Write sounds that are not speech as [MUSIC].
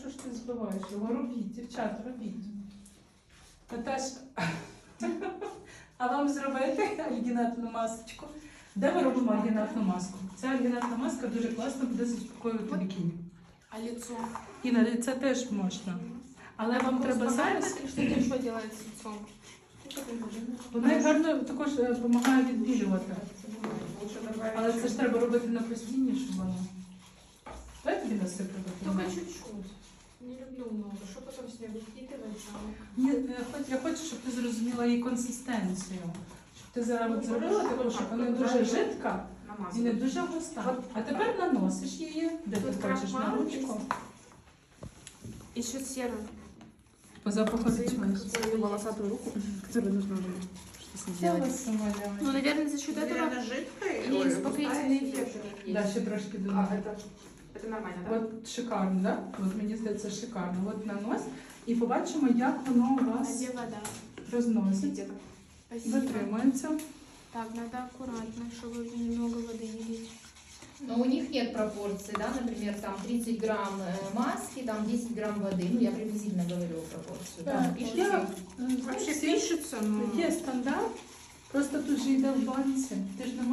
що ж ти збиваєш його? Робіть, дівчата, робіть. Наташ, [LAUGHS] а вам зробити альгінатну масочку? Де ми робимо альгінатну маску? Ця альгінатна маска дуже класно буде заспокоювати бікіні. А лицо? І на лице теж можна. Але вам треба зараз. Что тебе что делает с лицом? Вона гарно також е, допомагає відбілювати. Але це ж треба робити на постійні, щоб воно Дай тобі насипати. Только чуть-чуть. Не люблю много. Что потом с ней выкидывается? Ні, е, хоч- я хочу, щоб ти зрозуміла її консистенцію. Щоб ти зараз от зробила таку, щоб вона дуже жидка і не дуже густа. А тепер наносиш її, де ти Тут хочеш на крахмал ручку. Еще серым. По запаху відчуваєш. Свою волосатую руку, которую нужно что-то с ней Це делать. самоляна. Ну, наверное, за счет этого жидкая и успокоительный эффект. Да, ще трошки А, додам. это, это нормально, да? От шикарно, да? От мені здається, шикарно. От нанос. І побачимо, як воно у А вас где вода? розносить. Где-то. Спасибо. Затримується. Так, надо аккуратно, чтобы немного воды не лить. Но у них нет пропорций, да, например, там 30 грамм э, маски, там 10 грамм воды. Ну, я приблизительно говорю пропорцию. Там Так, пишется. я, е, Вообще всі- пишется, но... Є стандарт, просто тут же йде в банці. Ти ж не